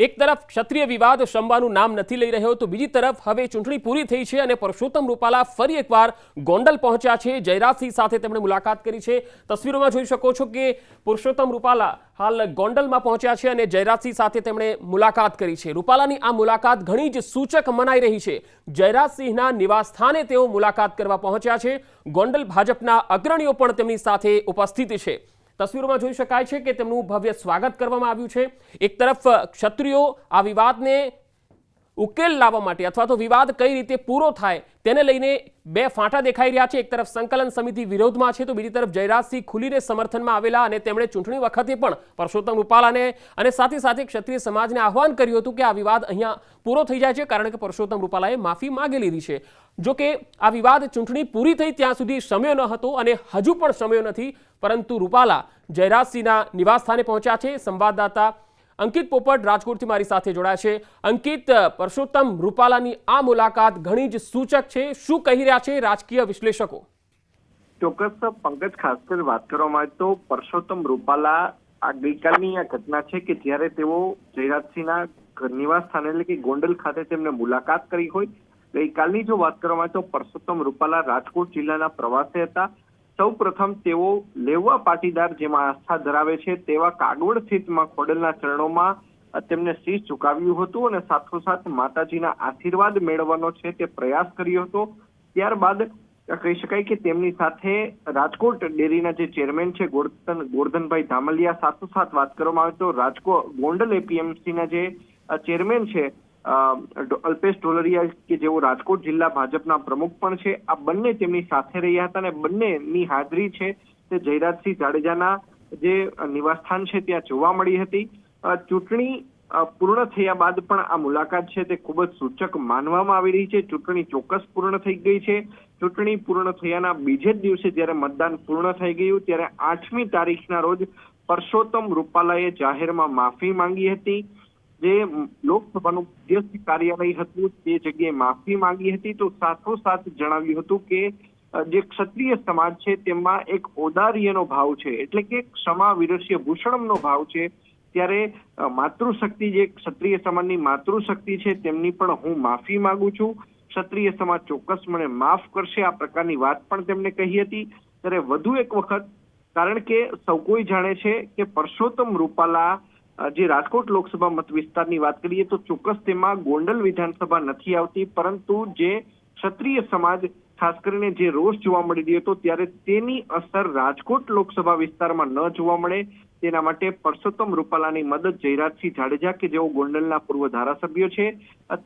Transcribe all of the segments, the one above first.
એક તરફ ક્ષત્રિય વિવાદ શમવાનું નામ નથી લઈ રહ્યો તો બીજી તરફ હવે ચૂંટણી પૂરી થઈ છે અને પરસોત્તમ રૂપાલા ફરી એકવાર ગોંડલ પહોંચ્યા છે. જયરાજસિંહ સાથે તેમણે મુલાકાત કરી છે. તસવીરોમાં જોઈ શકો છો કે પુરુષોત્તમ રૂપાલા હાલ ગોંડલમાં પહોંચ્યા છે અને જયરાજસિંહ સાથે તેમણે મુલાકાત કરી છે. રૂપાલાની આ મુલાકાત ઘણી જ સૂચક મનાઈ રહી છે. જયરાજસિંહના નિવાસસ્થાને તેઓ મુલાકાત કરવા પહોંચ્યા છે. ગોંડલ ભાજપના અગ્રણીઓ પણ તેમની સાથે ઉપસ્થિત છે. તસવીરોમાં જોઈ શકાય છે કે તેમનું ભવ્ય સ્વાગત કરવામાં આવ્યું છે. એક તરફ ક્ષત્રિયો આ વિવાદને ઉકેલ લાવવા માટે અથવા તો વિવાદ કઈ રીતે પૂરો થાય તેને લઈને બે ફાંટા દેખાઈ રહ્યા છે. એક તરફ સંકલન સમિતિ વિરોધમાં છે તો બીજી તરફ જયરાજસિંહ ખુલીને સમર્થનમાં આવેલા અને તેમણે ચૂંટણી વખતે પણ પરસોત્તમ રૂપાલાને અને સાથે સાથે ક્ષત્રિય સમાજને આહવાન કર્યું હતું કે આ વિવાદ અહીંયા પૂરો થઈ જાય છે કારણ કે પરસોત્તમ રૂપાલાએ માફી માગી લીધી છે. જો કે આ વિવાદ ચૂંટણી પૂરી થઈ ત્યાં સુધી સમયો ન હતો અને હજુ પણ સમયો નથી, પરંતુ રૂપાલા જયરાજસિંહના નિવાસસ્થાને પહોંચ્યા છે. સંવાદદાતા અંકિત પોપટ રાજકોટથી મારી સાથે જોડાયા છે. અંકિત, પરસોત્તમ રૂપાલાની આ મુલાકાત ઘણી જ સૂચક છે. શું કહી રહ્યા છે રાજકીય વિશ્લેષકો? ચોક્કસ, પંકજ, ખાસ કરી વાત કરવામાં આવે તો પરસોત્તમ રૂપાલા આ ગઈકાલની આ ઘટના છે કે જ્યારે તેઓ જયરાજસિંહના નિવાસ સ્થાને એટલે કે ગોંડલ ખાતે તેમને મુલાકાત કરી હોય ગઈકાલની જો વાત કરવામાં તો પરસોત્તમ રૂપાલા રાજકોટ જિલ્લાના પ્રવાસે હતા. સૌ પ્રથમ તેઓ લેવા પાટીદાર જેમાં આસ્થા ધરાવે છે તેવા કાગોડ સ્થિતમાં ખોડલના ચરણોમાં તેમને શીશ ઝુકાવ્યું હતું અને સાથોસાથ માતાજીના આશીર્વાદ મેળવવાનો છે તે પ્રયાસ કર્યો હતો. ત્યારબાદ કહી શકાય કે તેમની સાથે રાજકોટ ડેરીના જે ચેરમેન છે ગોરધન, ગોરધનભાઈ ધામલિયા સાથોસાથ વાત કરવામાં આવે તો રાજકોટ ગોંડલ એપીએમસીના જે ચેરમેન છે અલ્પેશ ઢોલરિયા કે જેઓ રાજકોટ જિલ્લા ભાજપના પ્રમુખ પણ છે, આ બંને તેમની સાથે રહ્યા હતા અને બંનેની હાજરી છે તે જયરાજસિંહ જાડેજાના જે નિવાસસ્થાન છે ત્યાં જોવા મળી હતી. ચૂંટણી પૂર્ણ થયા બાદ પણ આ મુલાકાત છે તે ખૂબ જ સૂચક માનવામાં આવી રહી છે. ચૂંટણી ચોક્કસ પૂર્ણ થઈ ગઈ છે. ચૂંટણી પૂર્ણ થયાના બીજે જ દિવસે જ્યારે મતદાન પૂર્ણ થઈ ગયું, ત્યારે આઠમી તારીખના રોજ પરસોત્તમ રૂપાલાએ જાહેરમાં માફી માંગી હતી. જે લોકસભાનું મધ્યસ્થ કાર્યાલય હતું તે જગ્યાએ માફી માંગી હતી, તો સાથોસાથ જણાવ્યું હતું કે જે ક્ષત્રિય સમાજ છે, તેમાં એક ઓદાર્યનો ભાવ છે, એટલે કે ક્ષમા વિરસ્ય ભૂષણમનો ભાવ છે. ત્યારે માતૃશક્તિ જે ક્ષત્રિય સમાજની માતૃશક્તિ છે, તેમની પણ હું માફી માંગુ છું. ક્ષત્રિય સમાજ ચોક્કસ મને માફ કરશે, આ પ્રકારની વાત પણ તેમણે કહી હતી. ત્યારે વધુ એક વખત, કારણ કે સૌ કોઈ જાણે છે કે પરસોત્તમ રૂપાલા જે રાજકોટ લોકસભા મત વિસ્તારની વાત કરીએ તો ચોક્કસ તેમાં ગોંડલ વિધાનસભા નથી આવતી, પરંતુ જે ક્ષત્રિય સમાજ, ખાસ કરીને જે રોષ જોવા મળી રહ્યો હતો ત્યારે તેની અસર રાજકોટ લોકસભા વિસ્તારમાં ન જોવા મળે. તેના માટે પરસોત્તમ રૂપાલાની મદદ જયરાજસિંહ જાડેજા કે જેઓ ગોંડલના પૂર્વ ધારાસભ્યો છે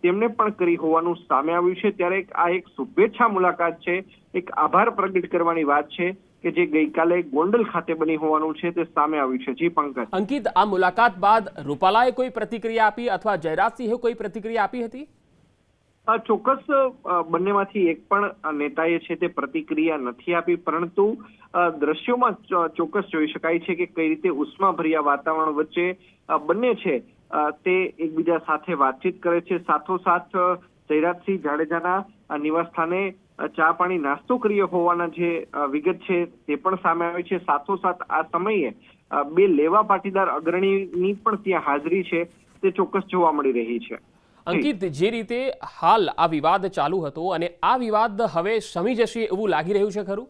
તેમણે પણ કરી હોવાનું સામે આવ્યું છે. ત્યારે આ એક શુભેચ્છા મુલાકાત છે. એક આભાર પ્રગટ કરવાની વાત છે. કે જે ગઈકાલે ગોંડલ ખાતે બની હોવાનું છે તે સામે આવ્યું છે. જી પંકજ. અંકિત આ મુલાકાત બાદ રૂપાલાએ કોઈ પ્રતિક્રિયા આપી અથવા જયરાજસિંહે કોઈ પ્રતિક્રિયા આપી હતી? આ ચોક્કસ બંનેમાંથી એક પણ નેતાએ છે તે પ્રતિક્રિયા નથી આપી પરંતુ દ્રશ્યોમાં ચોક્કસ જોઈ શકાય છે કે કઈ રીતે ઉષ્માભર્યા વાતાવરણ વચ્ચે બંને છે તે એકબીજા સાથે વાતચીત કરે છે. સાથોસાથ જયરાજસિંહ જાડેજાના અ, નિવાસસ્થાને અ, ચા પાણી નાસ્તો કર્યો હોવાના જે વિગત છે તે પણ સામે આવે છે. સાથોસાથ આ સમયે બે લેવા પાટીદાર અગ્રણીની પણ ત્યાં હાજરી છે. તે ચોક્કસ જોવા મળી રહી છે. અંકિત જે રીતે હાલ આ વિવાદ ચાલુ હતો અને આ વિવાદ હવે શમી જશે એવું લાગી રહ્યું છે ખરું?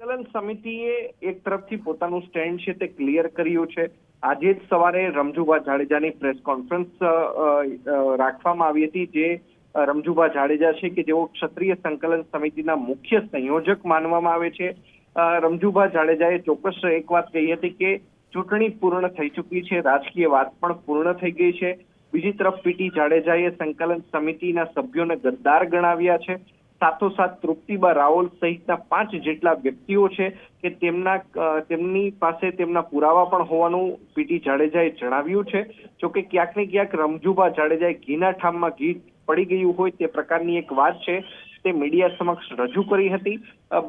સંકલન સમિતિએ એક તરફથી પોતાનું સ્ટેન્ડ છે તે ક્લિયર કર્યું છે. આજે જ સવારે રમજુભા જાડેજાની પ્રેસ કોન્ફરન્સ રાખવામાં આવી હતી જે રમજુભા જાડેજા છે કે જેઓ ક્ષત્રિય સંકલન સમિતિના મુખ્ય સંયોજક માનવામાં આવે છે. રમજુભા જાડેજાએ ચોક્કસ એક વાત કહી હતી કે ચૂંટણી પૂર્ણ થઈ ચૂકી છે, રાજકીય વાત પણ પૂર્ણ થઈ ગઈ છે. બીજી તરફ પીટી જાડેજાએ સંકલન સમિતિના સભ્યોને ગદ્દાર ગણાવ્યા છે. સાથોસાથ તૃપ્તિબા રાવલ સહિતના પાંચ જેટલા વ્યક્તિઓ છે કે તેમના તેમની પાસે તેમના પુરાવા પણ હોવાનું પીટી જાડેજાએ જણાવ્યું છે. જોકે ક્યાંક ને ક્યાંક રમજુભા જાડેજાએ ઘીના ઠામમાં ઘી પડી ગયું હોય તે પ્રકારની એક વાત છે. તે મીડિયા સમક્ષ રજૂ કરી હતી.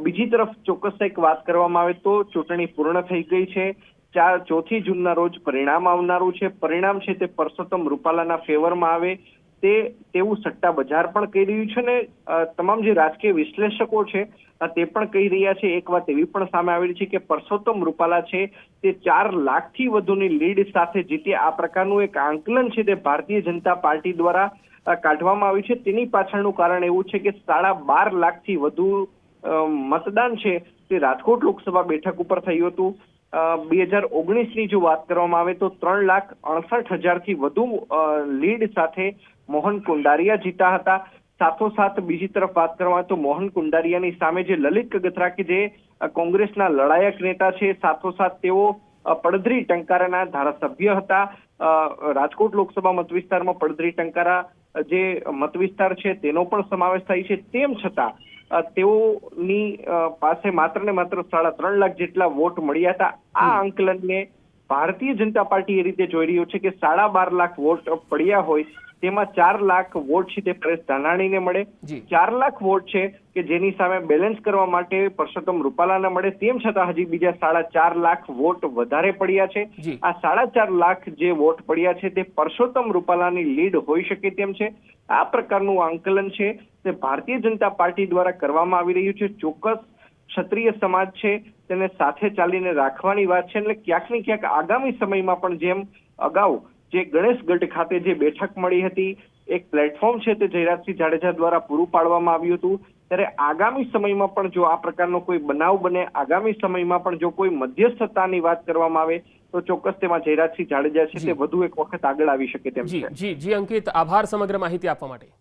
બીજી તરફ ચોક્કસ એક વાત કરવામાં આવે તો ચૂંટણી પૂર્ણ થઈ ગઈ છે. ચાર, ચોથી જૂનના રોજ પરિણામ આવનારું છે. પરિણામ છે તે પરસોત્તમ રૂપાલાના ફેવરમાં આવે. તે તેવું સટ્ટા બજાર પણ કહી રહ્યું છે ને તમામ જે રાજકીય વિશ્લેષકો છે તે પણ કહી રહ્યા છે. એક વાત એવી પણ સામે આવી રહી છે કે પરસોત્તમ રૂપાલા છે, તે ચાર લાખથી વધુની લીડ સાથે જીતે. આ પ્રકારનું એક આંકલન છે તે ભારતીય જનતા પાર્ટી દ્વારા કાઢવામાં આવ્યું છે. તેની પાછળનું કારણ એવું છે કે સાડા બાર લાખથી વધુ મતદાન છે તે રાજકોટ લોકસભા બેઠક ઉપર થયું હતું. બે હજાર ઓગણીસની જો વાત કરવામાં આવે તો ત્રણ લાખ અડસઠ હજારથી વધુ લીડ સાથે મોહન કુંડારિયા જીતા હતા. સાથોસાથ બીજી તરફ વાત કરવામાં તો મોહન કુંડારિયાની સામે જે લલિત કગથરા કે જે કોંગ્રેસના લડાયક નેતા છે સાથોસાથ તેઓ પડધરી ટંકારાના ધારાસભ્ય હતા. રાજકોટ લોકસભા મતવિસ્તારમાં પડધરી ટંકારા જે મતવિસ્તાર છે તેનો પણ સમાવેશ થાય છે. તેમ છતાં તેઓની પાસે માત્ર ને માત્ર સાડા ત્રણ લાખ જેટલા વોટ મળ્યા હતા. આ આંકલનને ભારતીય જનતા પાર્ટી એ રીતે જોઈ રહ્યું છે કે સાડા બાર લાખ વોટ પડ્યા હોય તેમાં ચાર લાખ વોટ છે તે પરેશ ધાનાણીને મળે ચાર લાખ વોટ છે કે જેની સામે બેલેન્સ કરવા માટે પરસોત્તમ રૂપાલાને મળે તેમ છતાં હજી બીજા સાડા ચાર લાખ વોટ વધારે પડ્યા છે. આ સાડા ચાર લાખ જે વોટ પડ્યા છે તે પરસોત્તમ રૂપાલાની લીડ હોઈ શકે તેમ છે. આ પ્રકારનું આંકલન છે તે ભારતીય જનતા પાર્ટી દ્વારા કરવામાં આવી રહ્યું છે. ચોક્કસ ક્ષત્રિય સમાજ છે તેને સાથે ચાલીને રાખવાની વાત છે એટલે ક્યાંક ને ક્યાંક આગામી સમયમાં પણ જેમ અગાઉ જે ગણેશગઢ ખાતે જે બેઠક મળી હતી એક પ્લેટફોર્મ છે તે જયરાજસિંહ જાડેજા દ્વારા પૂરું પાડવામાં આવ્યું હતું. ત્યારે આગામી સમયમાં પણ જો આ પ્રકારનો કોઈ બનાવ બને આગામી સમયમાં પણ જો કોઈ મધ્યસ્થતાની વાત કરવામાં આવે તો ચોક્કસ તેમાં જયરાજસિંહ જાડેજા છે તે વધુ એક વખત આગળ આવી શકે તેમ છે. જી જી અંકિત આભાર સમગ્ર માહિતી આપવા માટે.